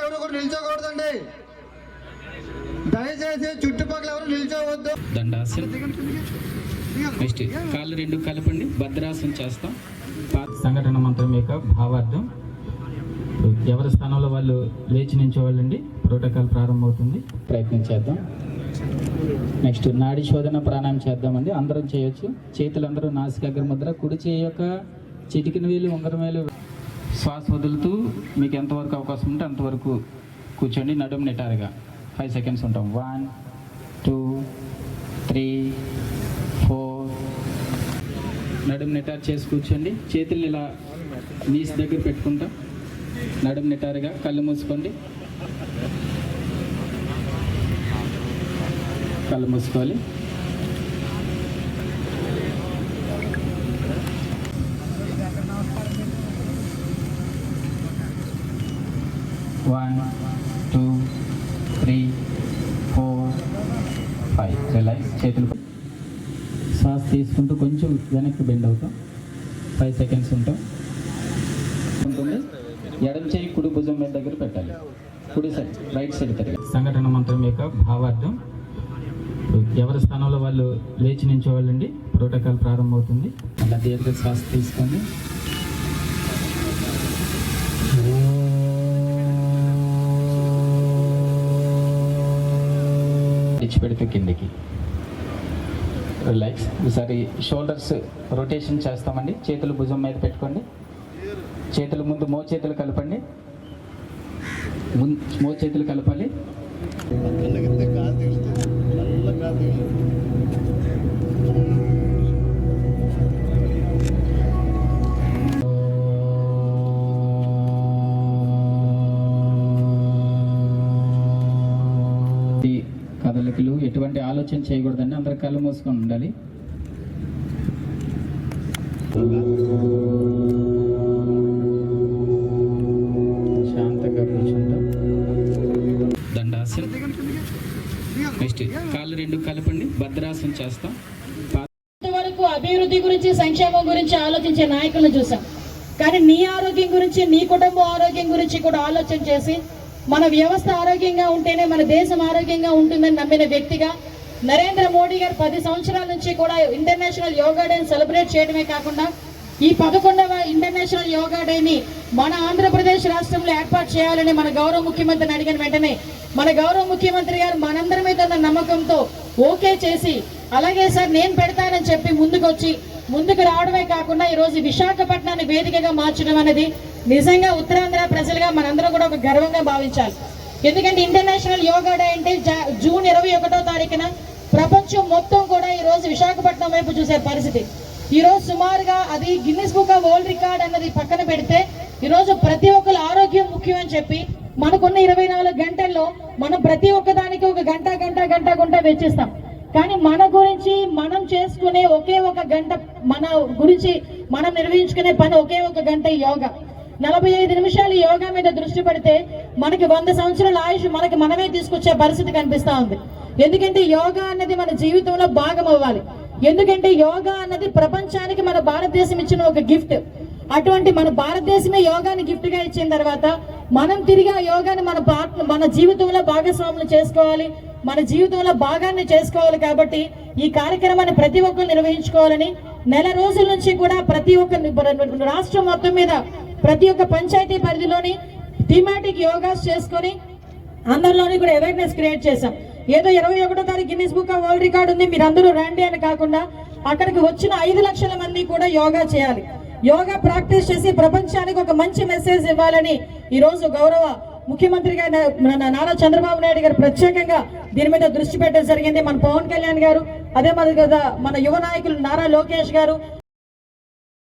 ఎవరు నిల్చోకూడదండి. దయచేసి చుట్టుపక్కల ఎవరు నిల్చోవద్దు. దండాసనం. నెక్స్ట్ కాళ్ళు రెండు కలపండి. భద్రాసనం చేస్తాం. సంఘటన మంత్రం యొక్క భావార్థం. ఎవరి స్థానంలో వాళ్ళు లేచి నించోవాలండి ప్రోటోకాల్ ప్రారంభమవుతుంది. ప్రయత్నం చేద్దాం. నెక్స్ట్ నాడి శోధన ప్రాణాయం చేద్దామండి. అందరం చేయొచ్చు. చేతులందరూ నాసికాగ్ర ముద్ర కుడి చేయి యొక్క చిటికిన వేలు ఉంగరం వేలు శ్వాస వదులుతూ మీకు ఎంతవరకు అవకాశం ఉంటే అంతవరకు కూర్చోండి. నడుము నెటారుగా. ఫైవ్ సెకండ్స్ ఉంటాం. వన్ టూ త్రీ ఫోర్ నడుము నిటారు చేసి కూర్చోండి. చేతులు ఇలా నీస్ దగ్గర పెట్టుకుంటాం. నడుము నిటారుగా. కళ్ళు మూసుకోండి. కళ్ళు మూసుకోవాలి. One two three four five relax చేతులు శ్వాస తీసుకుంటూ కొంచెం వెనక్కి బెండ్ అవుతాం. ఫైవ్ సెకండ్స్ ఉంటాం. ఉంటుంది. ఎడమ చేయి కుడి భుజం మీద దగ్గర పెట్టాలి. కుడి సైడ్ రైట్ సైడ్ తిరిగి సంఘటన మంత్రం యొక్క భావార్థం. ఎవరి స్థానంలో వాళ్ళు లేచి నించోవాలండి? ప్రోటోకాల్ ప్రారంభమవుతుంది. అలా దీర్ఘ శ్వాస తీసుకోండి. పెడుతూ కిందికి. రిలాక్స్ ఈసారి షోల్డర్స్ రొటేషన్ చేస్తామండి. చేతులు భుజం మీద పెట్టుకోండి. చేతులు ముందు మో చేతులు కలపండి. ముందు మో చేతులు కలపాలి. ఆలోచన చేయకూడదండి. అందరు కళ్ళు మూసుకొని ఉండాలి. శాంతంగా కూర్చుంటాం దండాసనం. నెక్స్ట్ కాళ్ళు రెండు కలపండి. భద్రాసనం చేస్తాం. వరకు అభివృద్ధి గురించి సంక్షేమం గురించి ఆలోచించే నాయకులను చూసాం. కానీ నీ ఆరోగ్యం గురించి నీ కుటుంబం ఆరోగ్యం గురించి కూడా ఆలోచన చేసి మన వ్యవస్థ ఆరోగ్యంగా ఉంటేనే మన దేశం ఆరోగ్యంగా ఉంటుందని నమ్మిన వ్యక్తిగా నరేంద్ర మోడీ గారు పది సంవత్సరాల నుంచి కూడా ఇంటర్నేషనల్ యోగా డేని సెలబ్రేట్ చేయడమే కాకుండా ఈ పదకొండవ ఇంటర్నేషనల్ యోగా డేని మన ఆంధ్రప్రదేశ్ రాష్ట్రంలో ఏర్పాటు చేయాలని మన గౌరవ ముఖ్యమంత్రిని అడిగిన వెంటనే మన గౌరవ ముఖ్యమంత్రి గారు మనందరి మీద ఉన్న నమ్మకంతో ఓకే చేసి అలాగే సార్ నేను పెడతానని చెప్పి ముందుకొచ్చి ముందుకు రావడమే కాకుండా ఈరోజు విశాఖపట్నాన్ని వేదికగా మార్చడం అనేది నిజంగా ఉత్తరాంధ్ర ప్రజలుగా మనందరం కూడా ఒక గర్వంగా భావించాలి. ఎందుకంటే ఇంటర్నేషనల్ యోగా డే అంటే జా- జూన్ ఇరవై ఒకటో తారీఖున ప్రపంచం మొత్తం కూడా ఈరోజు విశాఖపట్నం వైపు చూసే పరిస్థితి. ఈరోజు సుమారుగా అది Guinness book of world record అన్నది పక్కన పెడితే ఈ రోజు ప్రతి ఒక్కరు ఆరోగ్యం ముఖ్యం అని చెప్పి మనకున్న ఇరవై నాలుగు గంటల్లో మనం ప్రతి ఒక్కదానికి ఒక గంట గంట గంట గంట వెచ్చిస్తాం. కానీ మన గురించి మనం చేసుకునే ఒకే ఒక గంట మన గురించి మనం నిర్వహించుకునే పని ఒకే ఒక గంట యోగా. నలభై ఐదు నిమిషాలు యోగా మీద దృష్టి పెడితే మనకి వంద సంవత్సరాల ఆయుష్ మనకి మనమే తీసుకొచ్చే పరిస్థితి కనిపిస్తూ ఉంది. ఎందుకంటే యోగా అన్నది మన జీవితంలో భాగం అవ్వాలి. ఎందుకంటే యోగా అన్నది ప్రపంచానికి మన భారతదేశం ఇచ్చిన ఒక గిఫ్ట్. అటువంటి మన భారతదేశమే యోగాని గిఫ్ట్గా ఇచ్చిన తర్వాత మనం తిరిగి ఆ యోగాని మన మన జీవితంలో భాగస్వాములు చేసుకోవాలి. మన జీవితంలో భాగాన్ని చేసుకోవాలి కాబట్టి ఈ కార్యక్రమాన్ని ప్రతి ఒక్కరు నిర్వహించుకోవాలని నెల రోజుల నుంచి కూడా ప్రతి ఒక్క రాష్ట్రం మొత్తం మీద ప్రతి ఒక్క పంచాయతీ పరిధిలోని థీమాటిక్ యోగాస్ చేసుకొని అందరిలోని కూడా అవేర్నెస్ క్రియేట్ చేశాం. ఏదో ఇరవై ఒకటో తారీఖు Guinness book of world record ఉంది. మీరు అందరూ రండి అని కాకుండా అక్కడికి వచ్చిన ఐదు లక్షల మంది కూడా యోగా చేయాలి. యోగా ప్రాక్టీస్ చేసి ప్రపంచానికి ఒక మంచి మెసేజ్ ఇవ్వాలని ఈ రోజు గౌరవ ముఖ్యమంత్రి గారు మన నారా చంద్రబాబు నాయుడు గారు ప్రత్యేకంగా దీని మీద దృష్టి పెట్టడం జరిగింది. మన పవన్ కళ్యాణ్ గారు అదే మరి కదా మన యువ నాయకులు నారా లోకేష్ గారు